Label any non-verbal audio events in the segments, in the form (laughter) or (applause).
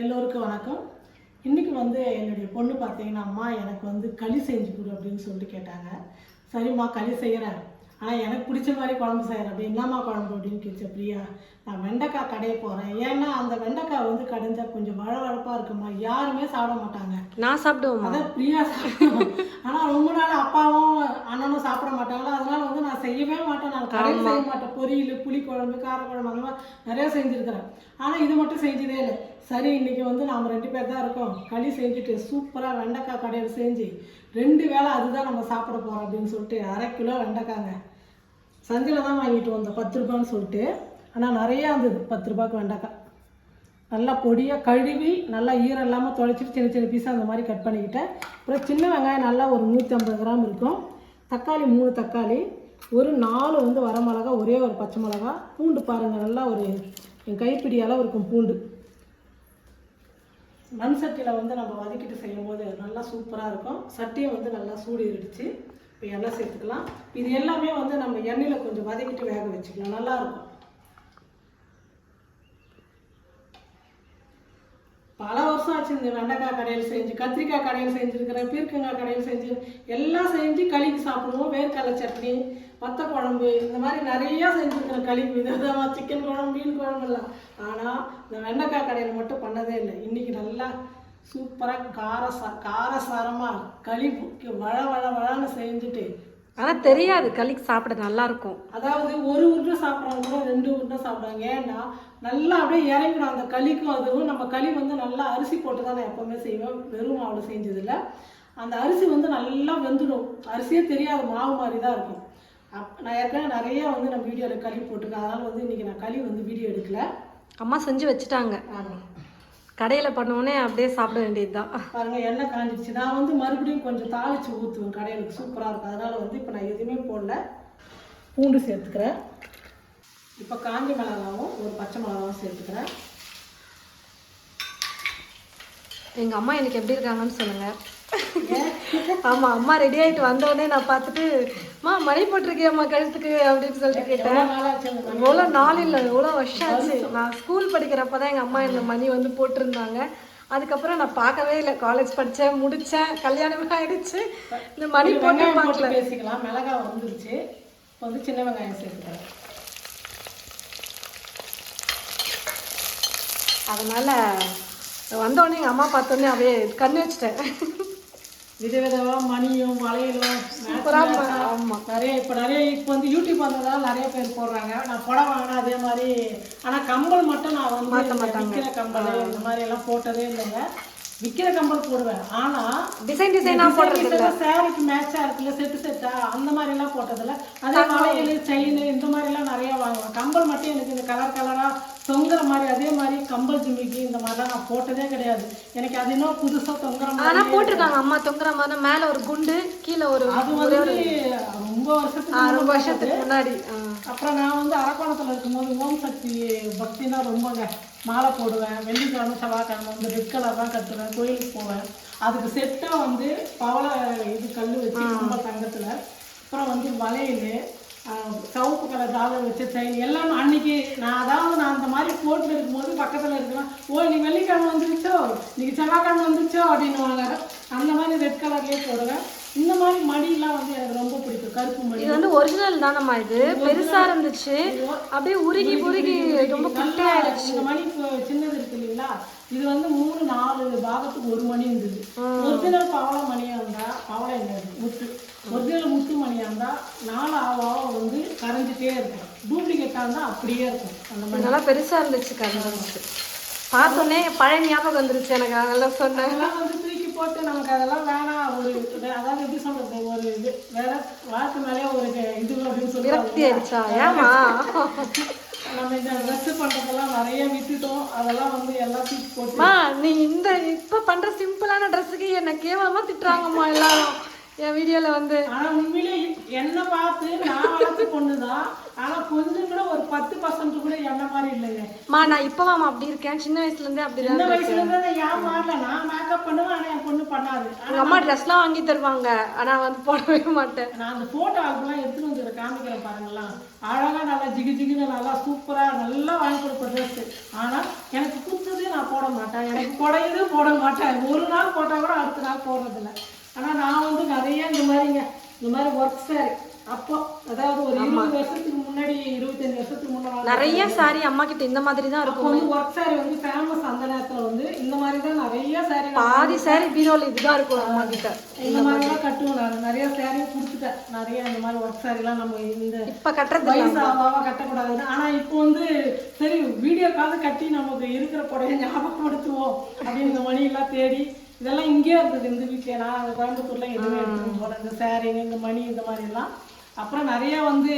எல்லோருக்கும் வணக்கம். இன்னைக்கு வந்து என்னுடைய பொண்ணு பார்த்தீங்கன்னா அம்மா எனக்கு வந்து களி செஞ்சு கொடு அப்படின்னு சொல்லிட்டு கேட்டாங்க. சரிம்மா களி செய்கிறேன் ஆனால் எனக்கு பிடிச்ச மாதிரி குழம்பு செய்கிறேன் அப்படி என்னம்மா குழம்பு அப்படின்னு கேட்ச பிரியா நான் வெண்டைக்காய் கடைய போகிறேன் ஏன்னா அந்த வெண்டைக்காய் வந்து கடைஞ்சா கொஞ்சம் வழவழப்பாக இருக்குமா யாருமே சாப்பிட மாட்டாங்க. நான் சாப்பிடுவோம்மா. அதான் பிரியா சாப்பிடுவோம் ஆனால் ரொம்ப நாள் அப்பாவும் அண்ணனும் சாப்பிட மாட்டாங்களா அதனால வந்து நான் செய்யவே மாட்டேன். நான் கடையில் செய்ய மாட்டேன். பொரியல் புளி குழம்பு காரக்குழம்பு அந்த மாதிரி நிறைய செஞ்சுருக்கிறேன். ஆனால் இது மட்டும் செஞ்சதே இல்லை. சரி இன்னைக்கு வந்து நாம் ரெண்டு பேர் தான் இருக்கோம். களி செஞ்சுட்டு சூப்பராக வெண்டைக்காய் கடையில் செஞ்சு ரெண்டு வேளை அதுதான் நம்ம சாப்பிட போகிறோம் அப்படின்னு சொல்லிட்டு அரை கிலோ வெண்டைக்காங்க. சந்தையில் தான் வாங்கிட்டு வந்தோம். பத்து ரூபான்னு சொல்லிட்டு. ஆனால் நிறையா இருந்தது. பத்து ரூபாய்க்கு வெண்டைக்காய். நல்லா பொடியாக கழுவி நல்லா ஈரம் இல்லாமல் தொலைச்சிட்டு சின்ன சின்ன பீஸாக அந்த மாதிரி கட் பண்ணிக்கிட்டேன். அப்புறம் சின்ன வெங்காயம் நல்லா ஒரு நூற்றி ஐம்பது கிராம் இருக்கும். தக்காளி மூணு தக்காளி ஒரு நாலு வந்து வரமிளகா ஒரே ஒரு பச்சை மிளகா. பூண்டு பாருங்கள் நல்லா ஒரு என் கைப்பிடி அளவு இருக்கும் பூண்டு. மண் சட்டியில் வந்து நம்ம வதக்கிட்டு செய்யும்போது நல்லா சூப்பராக இருக்கும். சட்டியை வந்து நல்லா சூடிடுச்சு இப்போ எண்ணெய் சேர்த்துக்கலாம். இது எல்லாமே வந்து நம்ம எண்ணெயில் கொஞ்சம் வதக்கிட்டு வேக வச்சுக்கலாம். நல்லா இருக்கும். பல வருஷம் ஆச்சு இந்த வெண்டைக்காய் கடையில் செஞ்சு கத்திரிக்காய் கடையில் செஞ்சுருக்கிறேன் பீர்க்கங்காய் கடையில் செஞ்சு எல்லாம் செஞ்சு களிக்கு சாப்பிடுவோம். வேர்க்கடலை சட்னி வத்த குழம்பு இந்த மாதிரி நிறையா செஞ்சுருக்கிறேன் களிக்கு விதவிதமாக சிக்கன் குழம்பு மீன் குழம்பு எல்லாம் ஆனால் இந்த வெண்டைக்காய் கடையில் மட்டும் பண்ணதே இல்லை. இன்றைக்கி நல்லா சூப்பராக காரசா காரசாரமாக களி வள வள வளன்னு செஞ்சுட்டு. ஆனா தெரியாது. களிக்கு சாப்பிட நல்லா இருக்கும் அதாவது ஒரு உருண்டை சாப்பிட்றவங்க கூட ரெண்டு உருண்டை சாப்பிடுவாங்க. ஏன்னா நல்லா அப்படியே இறங்கிடும். அந்த களிக்கும் அதுவும் நம்ம களி வந்து நல்லா அரிசி போட்டு தான் நான் எப்போவுமே செய்வேன் வெறும் மாவில் செஞ்சதில்ல. அந்த அரிசி வந்து நல்லா வெந்துடும். அரிசியே தெரியாத மாவு மாதிரி தான் இருக்கும். அப் நான் ஏற்கனவே நிறைய வந்து நான் வீடியோவில் களி போட்டிருக்கேன். அதனால் வந்து இன்றைக்கி நான் களி வந்து வீடியோ எடுக்கல. அம்மா செஞ்சு வச்சுட்டாங்க. கடையில பண்ணோடனே அப்படியே சாப்பிட வேண்டியதுதான். பாருங்க எண்ணெய் காஞ்சிடுச்சு நான் வந்து மறுபடியும் கொஞ்சம் தாளிச்சு ஊற்றுவேன் கடையிலுக்கு சூப்பராக இருக்கும். அதனால் வந்து இப்போ நான் எதுவுமே போடல. பூண்டு சேர்த்துக்கிறேன். இப்போ காஞ்ச மிளகாவும் ஒரு பச்சை மிளகாவும் சேர்த்துக்கிறேன். எங்க அம்மா எனக்கு எப்படி இருக்காங்கன்னு சொல்லுங்க. ஏன் ஆமா அம்மா ரெடி ஆயிட்டு வந்த உடனே நான் பார்த்துட்டு அம்மா மணி போட்டிருக்கியம்மா கழுத்துக்கு அப்படின்னு சொல்லிட்டு கேட்டேன். எவ்வளோ நாள் இல்லை எவ்வளோ வருஷம் ஆச்சு. நான் ஸ்கூல் படிக்கிறப்ப தான் எங்கள் அம்மா இந்த மணி வந்து போட்டிருந்தாங்க. அதுக்கப்புறம் நான் பார்க்கவே இல்லை. காலேஜ் படித்தேன் முடித்தேன் கல்யாணமே ஆயிடுச்சு. இந்த மணி போட்டு பார்க்கல பேசிக்கலாம். மிளகாய் வந்துருச்சு வந்து சின்ன வெங்காயம் சேர்த்துக்கிறேன். அதனால வந்த உடனே எங்கள் அம்மா பார்த்தோன்னே அப்படியே கண்ணு வச்சுட்டேன். விதவிதமாக மணியும் வளையலும் சூப்பரா match match ஆ ஆமா. நிறைய இப்போ நிறைய இப்போ வந்து யூடியூப் வந்ததால நிறைய பேர் போடுறாங்க. நான் புடவை வாங்கினா அதே மாதிரி ஆனால் கம்பல் மட்டும் நான் வந்து விற்கிற கம்பல் இந்த மாதிரி எல்லாம் போட்டதே இல்லைங்க. விற்கிற கம்பல் போடுவேன். ஆனால் டிசைன் டிசைனாக போடுறது சாரிக்கு மேட்சா இருக்குல்ல செட்டு செட்டா அந்த மாதிரி எல்லாம் போட்டதில்ல. அதே வளையல் செயின் இந்த மாதிரி எல்லாம் நிறைய வாங்குவேன். கம்பல் மட்டும் எனக்கு இந்த கலர் கலரா தொங்குற மாதிரி அதே மாதிரி கம்பல் ஜிமிக்கி இந்த மாதிரிலாம் நான் போட்டதே கிடையாது. எனக்கு அது இன்னும் புதுசா தொங்குற மாதிரி ஆனால் போட்டிருக்காங்க. அம்மா தொங்குற மாதிரி மேலே ஒரு குண்டு கீழே ஒரு அது வந்து ரொம்ப வருஷத்துக்கு ரொம்ப வருஷத்துக்கு முன்னாடி. அப்புறம் நான் வந்து அரக்கோணத்தில் இருக்கும்போது ஓம் சக்தி பக்தினா ரொம்பங்க. மாலை போடுவேன் வெள்ளிக்கிழமை செவ்வாய்க்கிழமை வந்து ரெட் கலர் தான் கட்டுவேன் கோயிலுக்கு போவேன். அதுக்கு செட்டாக வந்து பவள இது கல் வச்சு ரொம்ப தங்கத்தில் அப்புறம் வந்து வளையல் சிவப்பு கலர் டாலர் வச்ச செயின் எல்லாம் அன்னைக்கு நான் அதாவது நான் அந்த மாதிரி போட்டில் இருக்கும்போது பக்கத்தில் இருக்கிறேன். ஓ நீ வெள்ளிக்கிழமை வந்துருச்சோ? இன்னைக்கு செவ்வாய்க்கிழமை வந்துருச்சோ? அப்படின்னுவாங்க. அந்த மாதிரி ரெட் கலர்லேயே போடுவேன். இந்த மாதிரி மடியெல்லாம் வந்து எனக்கு ரொம்ப பிடிக்கும். கருப்பு மடி. இது வந்து ஒரிஜினல் தானம்மா இது? பெருசா இருந்துச்சு. அப்படியே உருகி உருகி ரொம்ப நல்லா இந்த மணி சின்னது இருக்கு இல்லைங்களா? இது வந்து மூணு நாலு பாகத்துக்கு ஒரு மணி இருந்தது. ஒரிஜினல் பவள மணியா இருந்தா இல்லை அது, முத்து. ஒரிஜினல் முத்து மணியா இருந்தா நாலு ஆவாக வந்து கரைஞ்சிட்டே இருக்கும். டூப்ளிகேட்டா இருந்தா அப்படியே இருக்கும். அந்த மாதிரி நல்லா பெருசா இருந்துச்சு கலந்துச்சு பார்த்தோன்னே பழைய ஞாபகம் வந்துருச்சு எனக்கு. அதெல்லாம் சொன்னேன். அதெல்லாம் வந்து தூக்கி போட்டு நமக்கு அதெல்லாம் வேணாம் ஒரு அதாவது எப்படி சொல்றது ஒரு இது வேற வாழ்க்கை மேலே ஒரு இது அப்படின்னு சொல்லி நம்ம இந்த ட்ரெஸ் பண்றதெல்லாம் நிறைய விட்டுட்டோம் அதெல்லாம் வந்து எல்லாத்தையும் போட்டு அம்மா நீ இந்த இப்ப பண்ற சிம்பிளான ட்ரெஸ்ஸுக்கு என்ன கேவலமா திட்டுறாங்கம்மா எல்லாரும். என் வீடியோல வந்து ஆனா உண்மையிலே என்ன பார்த்து நான் வளர்த்த பொண்ணுதான் ஆனா கொஞ்சம் கூட ஒரு பத்து பர்சன்ட் கூட என்ன மாதிரி இல்லைங்க மா நான் இப்பவாமா அப்படி இருக்கேன். சின்ன வயசுல இருந்தே அப்படிதான் சின்ன வயசுல இருந்து ஏன் மாறல நான் மேக்கப் பண்ணுவேன் ஆனா என் பொண்ணு பண்ணாது. எங்க அம்மா ட்ரெஸ்லாம் வாங்கி தருவாங்க. ஆனா வந்து போடவே மாட்டேன். நான் அந்த போட்டோ ஆல்பம்லாம் எடுத்துட்டு வந்து காமிக்கிறேன் பாருங்களேன். அழகா நல்லா ஜிகு ஜிகுன்னு நல்லா சூப்பரா நல்லா வாங்கி கொடுப்ப ட்ரெஸ் ஆனா எனக்கு குத்துது நான் போட மாட்டேன். எனக்கு குடையுது போட மாட்டேன். ஒரு நாள் போட்டா கூட அடுத்த நாள் போடுறதில்ல. ஆனா நான் வந்து நிறைய இந்த மாதிரிங்க இந்த மாதிரி ஒர்க் சாரி அப்போ அதாவது ஒரு இருபது வருஷத்துக்கு முன்னாடி இருபத்தஞ்சு வருஷத்துக்கு முன்னாடி நிறைய சாரி அம்மா கிட்ட இந்த மாதிரி தான் இருக்கும் வந்து ஒர்க் சாரி வந்து ஃபேமஸ் அந்த நேரத்துல வந்து இந்த மாதிரி தான் நிறைய சாரி பாதி சாரி பீரோல இதுதான் இருக்கும் அம்மா கிட்ட. இந்த மாதிரிலாம் கட்டுவேன் நான். நிறைய சாரி கொடுத்துட்டேன். நிறைய இந்த மாதிரி ஒர்க் சாரிலாம் நம்ம இந்த இப்ப கட்டுறது. வயசு ஆவாவா கட்டக்கூடாதுன்னு. ஆனா இப்போ வந்து சரி வீடியோக்காவது கட்டி நமக்கு இருக்கிற புடைய ஞாபகப்படுத்துவோம் அப்படின்னு இந்த மணியெல்லாம் தேடி இதெல்லாம் இங்கேயே இருந்தது இந்த வீட்டில் நான் கோயம்புத்தூர்ல எதுவுமே எடுத்துட்டு போல இந்த சாரீங்க இந்த மணி இந்த மாதிரி எல்லாம். அப்புறம் நிறைய வந்து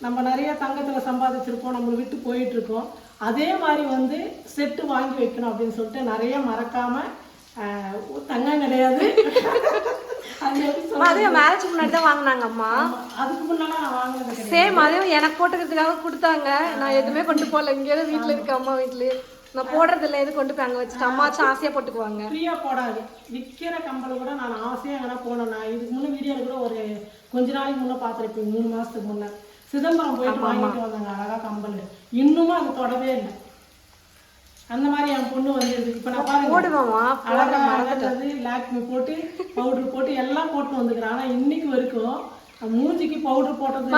நம்ம நிறைய தங்கத்துல சம்பாதிச்சிருக்கோம். நம்மளை விட்டு போயிட்டு இருக்கோம் அதே மாதிரி வந்து செட்டு வாங்கி வைக்கணும் அப்படின்னு சொல்லிட்டு நிறைய மறக்காம ஆஹ், தங்கம் கிடையாது. அது மேரேஜ் முன்னாடி தான் வாங்கினாங்க அம்மா அதுக்கு கிடையாது. சேம் அதே எனக்கு போட்டுக்கிறதுக்காக கொடுத்தாங்க. நான் எதுவுமே கொண்டு போகல. இங்கே வீட்ல இருக்க அம்மா வீட்லயே. நான் போடுறது இல்லை எது கொண்டு போய் அங்க வச்சுட்டு? அம்மாச்சும் ஆசையா போட்டுக்குவாங்க. ஃப்ரீயா போடாது. விற்கிற கம்பல் கூட நான் ஆசையா எங்கன்னா போனேன் நான் இதுக்கு முன்னே வீடியோல கூட ஒரு கொஞ்ச நாளைக்கு முன்னே பார்த்துருப்பேன் மூணு மாசத்துக்கு முன்னே. சிதம்பரம் போயிட்டு வாங்கிட்டு வந்தாங்க அழகா கம்பல் இன்னுமும் அது தொடவே இல்லை. அந்த மாதிரி என் பொண்ணு வந்துருக்கு இப்ப நான் பாருங்க போடுவாமா? அழகா அழகாது லாக்மி போட்டு பவுடர் போட்டு எல்லாம் போட்டு வந்துக்கிறேன். ஆனா இன்னைக்கு வரைக்கும் மூஞ்சிக்கு பவுடர் போட்டது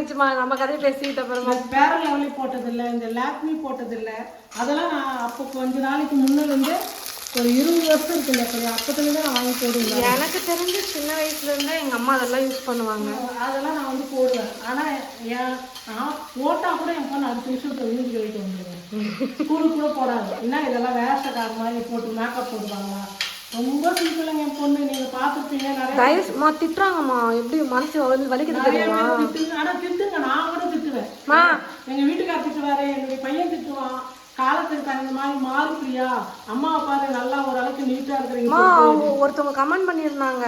வதங்கிச்சுமா நம்ம கதையை பேசிக்கிட்ட அப்புறமா இந்த பேர லெவலி போட்டதில்லை இந்த லாக்மி போட்டதில்லை. அதெல்லாம் நான் அப்போ கொஞ்ச நாளைக்கு முன்ன வந்து ஒரு இருபது வருஷம் இருக்குல்ல சரி அப்பத்துலேருந்து நான் வாங்கி போடுவேன். எனக்கு தெரிஞ்சு சின்ன வயசுல இருந்தே எங்க அம்மா அதெல்லாம் யூஸ் பண்ணுவாங்க. அதெல்லாம் நான் வந்து போடுவேன். ஆனா என் நான் போட்டா கூட என் பொண்ணு அடுத்த நிமிஷத்துல வீட்டுக்கு போயிட்டு வந்துடுவேன். ஸ்கூலுக்கு கூட போடாது. என்ன இதெல்லாம் வேஷக்கார மாதிரி போட்டு மேக்கப் போடுவாங்களா? ரொம்ப சிம்பிளுங்க என் பொண்ணு. நீங்க பார்த்துருப்பீங்க நிறைய திட்டுறாங்கம்மா. எப்படி மனசு வலி வலிக்குது தெரியுமா? ஆனா திட்டுங்க. நான் கூட திட்டுவேன். எங்க வீட்டுக்கார திட்டுவாரு என்னுடைய பையன் திட்டுவான். காலத்துக்கு தகுந்த மாதிரி மாறு பிரியா. அம்மா பாரு நல்லா ஓரளவுக்கு நீட்டா இருக்கிறீங்க அம்மா அவங்க ஒருத்தவங்க கமெண்ட் பண்ணியிருந்தாங்க.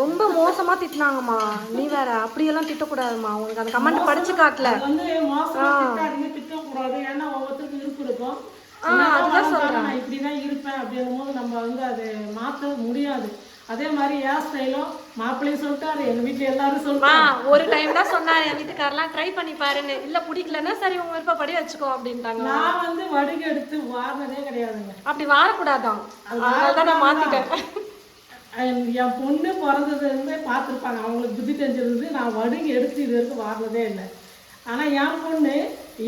ரொம்ப மோசமா திட்டினாங்கம்மா. நீ வேற அப்படியெல்லாம் திட்டக்கூடாதும்மா. உனக்கு அந்த கமெண்ட் படிச்சு காட்டல. அது வந்து மோசமா திட்டாதீங்க. திட்டக்கூடாது. ஏன்னா ஒவ்வொருத்தருக்கும் இருப்பு இருக்கும். நான் இப்படிதான் இருப்பேன் அப்படின்னும் போது நம்ம வந்து அதை மாத்த முடியாது. அதே மாதிரி ஏன் ஸ்டைலும் மாப்பிள்ளையும் சொல்லிட்டாரு எங்க வீட்டுல எல்லாரும் சொல்லிட்டாங்க. ஒரு டைம் தான் சொன்னாரு என் வீட்டுக்காரெல்லாம் ட்ரை பண்ணி பாருன்னு. இல்ல பிடிக்கலன்னா சரி உங்க விருப்பப்படி வச்சுக்கோ அப்படின்ட்டாங்க. நான் வந்து வடுகு எடுத்து வாரினதே கிடையாதுங்க. அப்படி வாரக்கூடாதான் அதனால தான் நான் மாத்திட்டேன். என் பொண்ணு பிறந்ததுல இருந்தே பார்த்துருப்பாங்க. அவங்களுக்கு புத்தி தெரிஞ்சிருந்து நான் வடுகு எடுத்து இது வரைக்கும் வாரினதே இல்லை. ஆனா என் பொண்ணு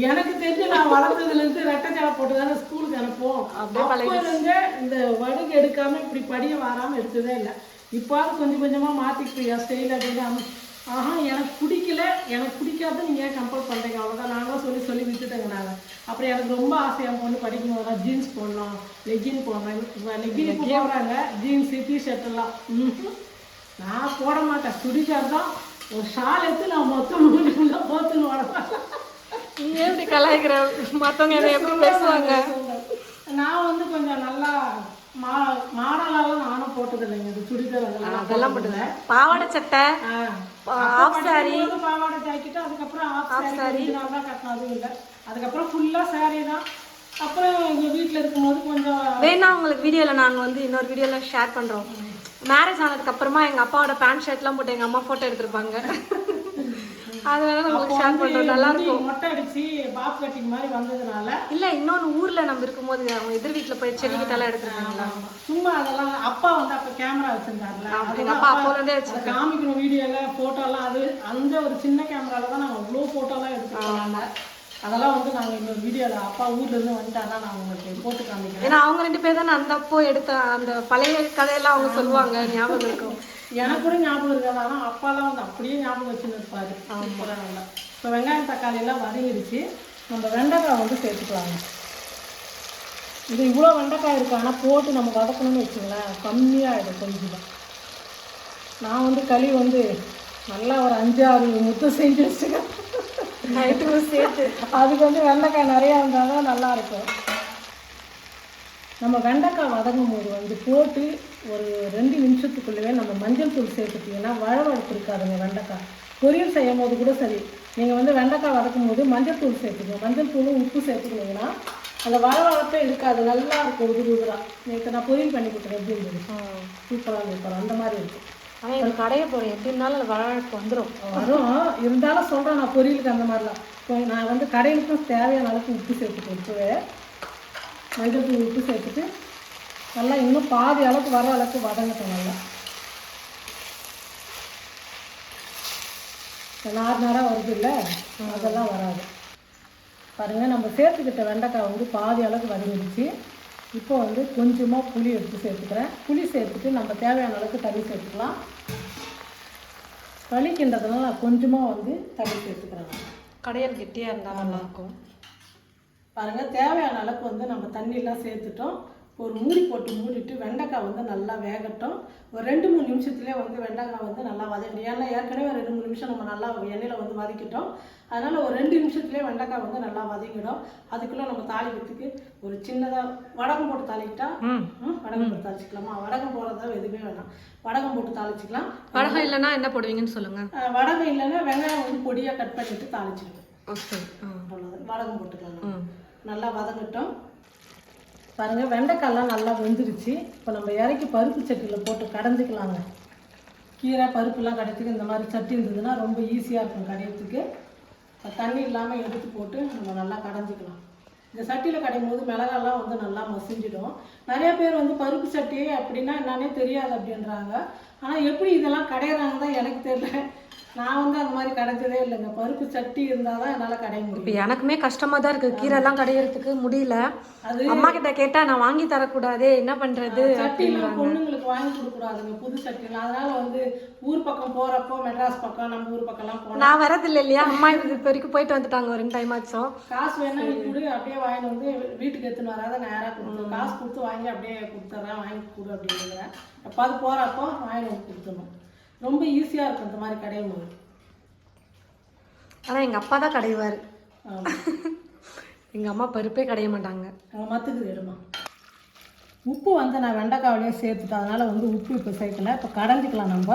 எனக்கு தெரிஞ்சு நான் வளர்ந்ததுல இருந்து ரெட்டை ஜாலை போட்டு தானே ஸ்கூலுக்கு அனுப்புவோம். அப்போ இருந்து இந்த வடுகு எடுக்காம இப்படி படிய வாராம எடுத்ததே இல்லை. இப்பாவது கொஞ்சம் கொஞ்சமா மாத்திக்கிட்டு என் ஸ்டைல் அப்படின்னு ஆஹா எனக்கு பிடிக்கல. எனக்கு பிடிக்காத நீங்க ஏன் கம்பல் பண்றீங்க? அவ்வளவுதான். நாங்களும் சொல்லி சொல்லி விட்டுட்டேங்க நாங்க அப்புறம் எனக்கு ரொம்ப ஆசை என் பொண்ணு படிக்கும் போதெல்லாம் ஜீன்ஸ் போடணும் லெகின் போடணும் லெகின் இப்போ போடுறாங்க. ஜீன்ஸ் டிஷர்ட் எல்லாம். நான் போட மாட்டேன். சுடிதார் தான். ஒரு ஷால் எடுத்து நான் மொத்தம் போத்துன்னு வரேன் நீ எப்படி கலாய்க்கிற? மத்தவங்க என்ன எப்படி பேசுவாங்க? நான் வந்து கொஞ்சம் நல்லா மா மாடலாலாம் நானும் போட்டது இல்லைங்க இது சுடிதார் அதெல்லாம் அதெல்லாம் பாவாடை சட்டை ஆஃப் சாரி பாவாடை ஜாக்கெட் அதுக்கப்புறம் ஆஃப் சாரி நாள் தான் அதுவும் இல்லை. அதுக்கப்புறம் ஃபுல்லா சாரி தான். அப்புறம் எங்க வீட்ல இருக்கும்போது கொஞ்சம் வேணா உங்களுக்கு வீடியோல நாங்க வந்து இன்னொரு வீடியோல ஷேர் பண்றோம். மேரேஜ் ஆனதுக்கு அப்புறமா எங்க அப்பாவோட பேண்ட் ஷர்ட்லாம் போட்டு எங்க அம்மா போட்டோ எடுத்திருப்பாங்க. அது வேணா நான் உங்களுக்கு ஷேர் பண்றோம் நல்லா முடி மொட்டை அடிச்சு பாப் கட்டிங் மாதிரி வந்ததுனால இல்ல இன்னொன்னு ஊர்ல நம்ம இருக்கும்போது அவங்க எதிர் வீட்டுல போய் செடிக்கிட்டலாம் எடுத்திருக்காங்களா சும்மா அதெல்லாம் அப்பா வந்து அப்ப கேமரா வச்சிருந்தாருல. அப்பா அப்போல இருந்தே காமிக்கணும் வீடியோல போட்டோலாம் அது அந்த ஒரு சின்ன கேமரால தான் நாங்க அவ்வளோ போட்டோலாம் எடுத்துருக்கோம் அதெல்லாம் வந்து நாங்க இன்னொரு வீடியோல அப்பா ஊர்ல இருந்து வந்துட்டாங்கன்னா நான் உங்களுக்கு போட்டு காமிக்கிறேன். ஏன்னா அவங்க ரெண்டு பேர் தான் அந்த அப்போ எடுத்த அந்த பழைய கதையெல்லாம் அவங்க சொல்லுவாங்க ஞாபகம் இருக்கும். எனக்கு கூட ஞாபகம் இருக்காது ஆனா அப்பாலாம் வந்து அப்படியே ஞாபகம் வச்சுன்னு இருப்பாரு. சூப்பரா நல்லா. இப்போ வெங்காயம் தக்காளி எல்லாம் வதங்கிடுச்சு நம்ம வெண்டைக்காய் வந்து சேர்த்துக்கலாங்க. இது இவ்வளோ வெண்டைக்காய் இருக்கு. ஆனால் போட்டு நம்ம வதக்கணும்னு வச்சுங்களேன் கம்மியாகிடும் கொஞ்சம். தான் நான் வந்து களி வந்து நல்லா ஒரு அஞ்சு ஆறு முட்டை செஞ்சு வச்சுக்கேன் நைட்டுக்கும் சேர்த்து. அதுக்கு வந்து வெண்டைக்காய் நிறையா இருந்தால் தான் நல்லா இருக்கும். நம்ம வெண்டைக்காய் வதங்கும் போது வந்து போட்டு ஒரு ரெண்டு நிமிஷத்துக்குள்ளவே நம்ம மஞ்சள் தூள் சேர்த்துட்டிங்கன்னா வழவழப்பு இருக்காதுங்க வெண்டைக்காய். பொரியல் செய்யும் போது கூட சரி. நீங்கள் வந்து வெண்டைக்காய் வதக்கும் போது மஞ்சள் தூள் சேர்த்துக்கணும் மஞ்சள் தூளும் உப்பு சேர்த்துக்கினீங்கன்னா அந்த வழவழப்பே இருக்காது. நல்லா இருக்கும் உதிரி உதிராக நேற்று நான் பொரியல் பண்ணி கொடுத்துருக்கேன் எப்படி இருந்தது? சூப்பராக இருக்கும் அந்த மாதிரி இருக்கும் ஆனால் இது கடையை போகிறேன் எப்படி இருந்தாலும் வழக்கு வந்துடும் வரும். இருந்தாலும் சொல்கிறேன் நான் பொரியலுக்கு அந்த மாதிரிலாம். இப்போ நான் வந்து கடையிலுக்கும் தேவையான அளவுக்கு உப்பு சேர்த்துட்டு இப்போவே மஞ்சள் தூள் உப்பு சேர்த்துட்டு நல்லா இன்னும் பாதி அளவுக்கு வர அளவுக்கு வதங்கட்டும் நல்லா நார் நாராக வருது இல்லை? அதெல்லாம் வராது. பாருங்கள் நம்ம சேர்த்துக்கிட்ட வெண்டைக்காய் வந்து பாதி அளவுக்கு வதங்கிடுச்சு. இப்போ வந்து கொஞ்சமாக புளி எடுத்து சேர்த்துக்கிறேன். புளி சேர்த்துட்டு நம்ம தேவையான அளவுக்கு தண்ணி சேர்த்துக்கலாம். வலிக்கின்றதுனால கொஞ்சமாக வந்து தண்ணி சேர்த்துக்கிறேன். கடையில் கெட்டியாக இருந்தால் நல்லாயிருக்கும் பாருங்கள் தேவையான அளவுக்கு வந்து நம்ம தண்ணியெலாம் சேர்த்துட்டோம். ஒரு மூடி போட்டு மூடிட்டு வெண்டைக்காய் வந்து நல்லா வேகட்டும். ஒரு ரெண்டு மூணு நிமிஷத்துலேயே வந்து வெண்டைக்காய் வந்து நல்லா வதங்கி ஏன்னா ஏற்கனவே ரெண்டு மூணு நிமிஷம் நம்ம நல்லா எண்ணெயில் வந்து வதக்கிட்டோம். அதனால் ஒரு ரெண்டு நிமிஷத்துலேயே வெண்டைக்காய் வந்து நல்லா வதங்கிடும். அதுக்குள்ளே நம்ம தாளிக்கிறதுக்கு ஒரு சின்னதாக வடகம் போட்டு தாளிக்கிட்டா வடகம் போட்டு தாளிச்சிக்கலாமா? வடகம் போடுறதா எதுவுமே வேணாம். வடகம் போட்டு தாளிச்சிக்கலாம். வடகம் இல்லைன்னா என்ன போடுவீங்கன்னு சொல்லுங்கள் வடகம் இல்லைன்னா வெங்காயம் வந்து பொடியாக கட் பண்ணிட்டு தாளிச்சிடுவேன் வடகம் போட்டுக்கலாம். நல்லா வதங்கட்டும். பாருங்கள் வெண்டைக்காய்லாம் நல்லா வெந்துருச்சு. இப்போ நம்ம இறக்கி பருப்பு சட்டியில் போட்டு கடைஞ்சிக்கலாங்க. கீரை பருப்புலாம் கடைச்சிக்கு இந்த மாதிரி சட்டி இருந்ததுன்னா ரொம்ப ஈஸியாக இருக்கும் கடையத்துக்கு தண்ணி இல்லாமல் எடுத்து போட்டு நம்ம நல்லா கடைஞ்சிக்கலாம். இந்த சட்டியில் கடையும் போது மிளகாலாம் வந்து நல்லா மசிஞ்சிடும். நிறைய பேர் வந்து பருப்பு சட்டி அப்படின்னா என்னன்னே தெரியாது அப்படின்றாங்க. ஆனால் எப்படி இதெல்லாம் கடையிறாங்க தான் எனக்கு தெரியல. நான் வந்து அந்த மாதிரி கடைஞ்சதே இல்லைங்க. பருப்பு சட்டி இருந்தால் தான் என்னால் கடைய முடியும். இப்போ எனக்குமே கஷ்டமாக தான் இருக்குது கீரைலாம் கடையிறதுக்கு முடியல. அது அம்மா கிட்ட கேட்டா நான் வாங்கி தரக்கூடாதே என்ன பண்றது சட்டிலாம் பொண்ணுங்களுக்கு வாங்கி கொடுக்கூடாதுங்க புது சட்டிலாம் அதனால வந்து ஊர் பக்கம் போறப்போ மெட்ராஸ் பக்கம் நம்ம ஊர் பக்கம்லாம் போனா நான் வரதில்லை இல்லையா? அம்மா இது இப்போ வரைக்கும் போயிட்டு வந்துட்டாங்க ஒரு ரெண்டு டைம் ஆச்சும். காசு வேணா நீ கொடு அப்படியே வாங்கிட்டு வந்து வீட்டுக்கு எடுத்துன்னு வராத நேராக கொடுத்து காசு கொடுத்து வாங்கி அப்படியே கொடுத்துட்றேன் வாங்கி கொடு அப்படிங்கிறேன் எப்பாவது போறப்போ வாங்கிட்டு கொடுத்துடணும். ரொம்ப ஈஸியா இருக்கும் இந்த மாதிரி கடையும் போது. ஆனால் எங்கள் அப்பா தான் கடைவார். எங்கள் அம்மா பருப்பே கடைய மாட்டாங்க. அஹ் மத்துக்குது எடுமா உப்பு வந்து நான் வெண்டைக்காவிலே சேர்த்துட்டேன். அதனால வந்து உப்பு இப்போ சேர்க்கல. இப்போ கடைஞ்சிக்கலாம் நம்ம.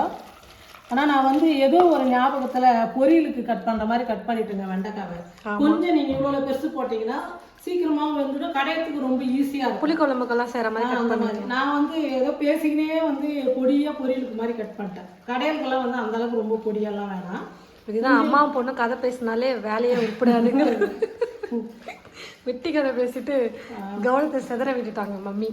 ஆனால் நான் வந்து ஏதோ ஒரு ஞாபகத்தில் பொரியலுக்கு கட் பண்ணுற மாதிரி கட் பண்ணிட்டுங்க வெண்டைக்காவை. கொஞ்சம் நீங்கள் இவ்வளோ பெருசு போட்டிங்கன்னா சீக்கிரமாக வந்துடும். கடையத்துக்கு ரொம்ப ஈஸியாக இருக்கும். புளிக்குழம்புக்கெல்லாம் செய்கிற மாதிரி அந்த மாதிரி. நான் வந்து ஏதோ பேசிக்கினே வந்து பொடியாக பொரியலுக்கு மாதிரி கட் பண்ணிட்டேன். கடையலுக்கெல்லாம் வந்து அந்த அளவுக்கு ரொம்ப பொடியெல்லாம் வேணாம். இதுதான் அம்மா பொண்ணு கதை பேசினாலே வேலையே உருப்படாதுங்கிறது. வெட்டி கதை பேசிட்டு கவனத்தை செதற விட்டுட்டாங்க மம்மி.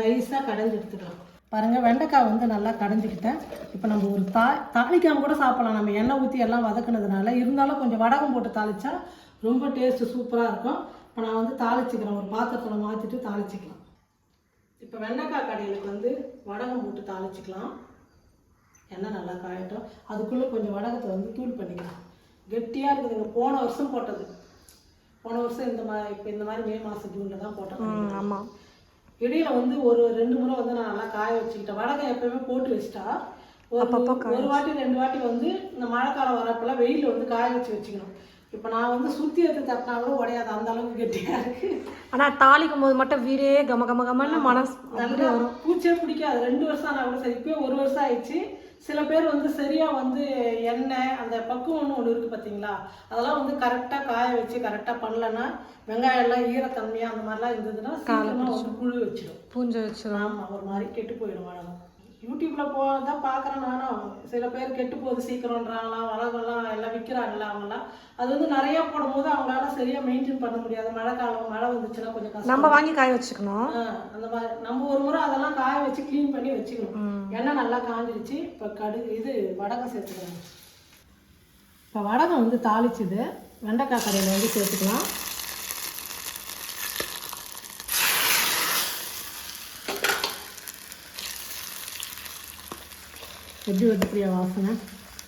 நைஸாக கடைஞ்சி எடுத்துக்கலாம். பாருங்கள் வெண்டைக்காய் வந்து நல்லா கடைஞ்சிக்கிட்டேன். இப்போ நம்ம ஒரு தா தாளிக்காம கூட சாப்பிடலாம். நம்ம எண்ணெய் ஊற்றி எல்லாம் வதக்குனதுனால இருந்தாலும் கொஞ்சம் வடகம் போட்டு தாளிச்சா ரொம்ப டேஸ்ட்டு சூப்பராக இருக்கும். இப்போ நான் வந்து தாளிச்சுக்கிறேன். ஒரு பாத்திரத்தில் மாற்றிட்டு தாளிச்சுக்கலாம். இப்போ வெண்டைக்காய் கடையிலுக்கு வந்து வடகம் போட்டு தாளிச்சுக்கலாம். எண்ணெய் நல்லா காயட்டும். அதுக்குள்ளே கொஞ்சம் வடகத்தை வந்து தூள் பண்ணிக்கலாம். கெட்டியாக இருக்குதுங்க போன வருஷம் போட்டது. போன வருஷம் இந்த மாதிரி இப்போ இந்த மாதிரி மே மாதம் ஜூனில் தான் போட்டோம் ம் ஆமாம் இடையில வந்து ஒரு ரெண்டு முறை வந்து நான் நல்லா காய வச்சுக்கிட்டேன். வடகம் எப்பயுமே போட்டு வச்சுட்டா ஒரு ஒரு வாட்டி ரெண்டு வாட்டி வந்து இந்த மழைக்காலம் வரப்பெல்லாம் வெயில வந்து காய வச்சு வச்சுக்கணும். இப்போ நான் வந்து சுத்தி எடுத்து தட்டினா கூட உடையாது அந்த அளவுக்கு கெட்டியா இருக்கு. ஆனால் தாளிக்கும் போது மட்டும் வீடே கம கம கமன்னு மனசு நல்லா பூச்சே பிடிக்காது. ரெண்டு வருஷம் ஆனா கூட சரி இப்போ ஒரு வருஷம் ஆயிடுச்சு. சில பேர் வந்து சரியா வந்து எண்ணெய் அந்த பக்குவம்னு ஒன்று இருக்கு பார்த்தீங்களா அதெல்லாம் வந்து கரெக்டாக காய வச்சு கரெக்டாக பண்ணலன்னா வெங்காயம் எல்லாம் ஈரத்தன்மையாக அந்த மாதிரிலாம் இருந்ததுன்னா சீக்கிரமா வந்து புழு வச்சிடும் பூஞ்ச வச்சிரும். ஆமாம் ஒரு மாதிரி கெட்டு போயிடும் வழகம் யூடியூப்பில் போ தான் பார்க்குறேன் நானும். சில பேர் கெட்டு போகுது சீக்கிரம்ன்றாங்களாம் வழகம்லாம் எல்லாம் விற்கிறாங்கல்ல அவங்களாம் அது வந்து நிறையா போடும்போது அவங்களால சரியாக மெயின்டைன் பண்ண முடியாது. மழை காலம் மழை வந்துச்சுன்னா கொஞ்சம் கஷ்டம். நம்ம வாங்கி காய வச்சுக்கணும். அந்த மாதிரி நம்ம ஒரு முறை அதெல்லாம் காய வச்சு க்ளீன் பண்ணி வச்சுக்கணும். எண்ணெய் நல்லா காஞ்சிருச்சு. இப்போ கடுகு இது வடகம் சேர்த்துக்கிறேன் இப்போ வடகம் வந்து தாளிச்சுது. வெண்டைக்காய் கடையில் வந்து சேர்த்துக்கலாம். எப்படி வருது பிரியா வாசனை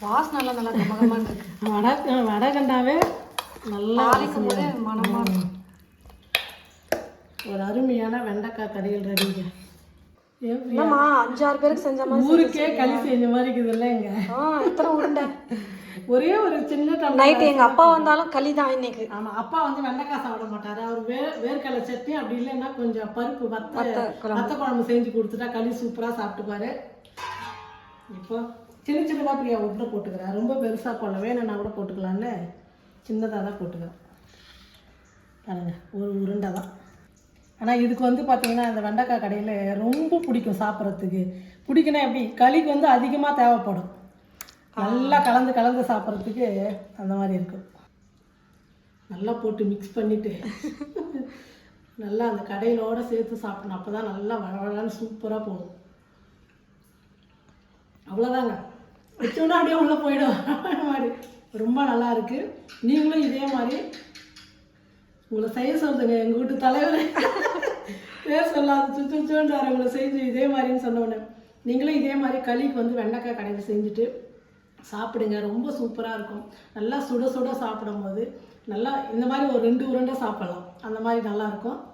வாசனை நல்லா கமன்னு இருக்கு. வடக வடகண்டாவே நல்லா தாளிக்கும் போதே மனமா இருக்கும் ஒரு அருமையான வெண்டைக்காய் கடையில் ரெடிங்க? என்னம்மா அஞ்சாறு பேருக்கு செஞ்ச மாதிரி ஊருக்கே களி செஞ்ச மாதிரி இருக்குதுல்ல இங்க. ஆ எத்தனை உருண்டை. ஒரே ஒரு சின்ன டம்ளர் நைட்டு எங்க அப்பா வந்தாலும் களி தான் இன்னைக்கு. ஆமா அப்பா வந்து வெண்டைக்காய் சாப்பிட மாட்டாரு. அவர் வே வேர்க்கடலை சட்னி அப்படி இல்லைன்னா கொஞ்சம் பருப்பு வத்த வத்த குழம்பு. செஞ்சு கொடுத்துட்டா களி சூப்பரா சாப்பிட்டுப்பாரு. இப்போ சின்ன சின்னதாக பிரியா உருண்டை போட்டுக்கிறேன் ரொம்ப பெருசா போடல. வேணும்னா கூட போட்டுக்கலான்னு சின்னதாக தான் போட்டுக்கிறேன் பாருங்க ஒரு உருண்டை தான். ஆனால் இதுக்கு வந்து பார்த்தீங்கன்னா இந்த வெண்டைக்காய் கடையில் ரொம்ப பிடிக்கும் சாப்பிட்றதுக்கு. பிடிக்குன்னா எப்படி? களிக்கு வந்து அதிகமாக தேவைப்படும். நல்லா கலந்து கலந்து சாப்பிட்றதுக்கு அந்த மாதிரி இருக்கும். நல்லா போட்டு மிக்ஸ் பண்ணிட்டு (laughs) நல்லா அந்த கடையிலோட சேர்த்து சாப்பிடணும். அப்போ தான் நல்லா வளவழன்னு சூப்பராக போகும். அவ்வளோதாங்க வச்சோன்னா அப்படியே உள்ளே போயிடும். மாதிரி ரொம்ப நல்லா இருக்குது நீங்களும் இதே மாதிரி உங்களை செய்ய சொல்லுங்க. எங்கள் வீட்டு தலைவர். பேர் சொல்லாத. சுச்சுன்றார் உங்களை செஞ்சு இதே மாதிரின்னு சொன்னோன்னே நீங்களும் இதே மாதிரி களிக்கு வந்து வெண்டைக்காய் கடையில் செஞ்சுட்டு சாப்பிடுங்க. ரொம்ப சூப்பராக இருக்கும். நல்லா சுட சுட சாப்பிடும்போது நல்லா இந்த மாதிரி ஒரு ரெண்டு உருண்டை சாப்பிடலாம். அந்த மாதிரி நல்லாயிருக்கும் இருக்கும்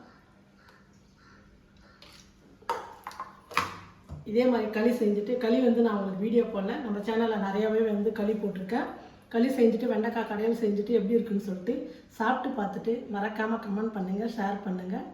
இதே மாதிரி களி செஞ்சுட்டு களி வந்து நான் உங்களுக்கு வீடியோ போடல. நம்ம சேனலில் நிறையாவே வந்து களி போட்டிருக்கேன். களி செஞ்சுட்டு வெண்டைக்காய் கடையில் செஞ்சுட்டு எப்படி இருக்குன்னு சொல்லிட்டு சாப்பிட்டு பார்த்துட்டு மறக்காமல் கமெண்ட் பண்ணுங்கள் ஷேர் பண்ணுங்கள்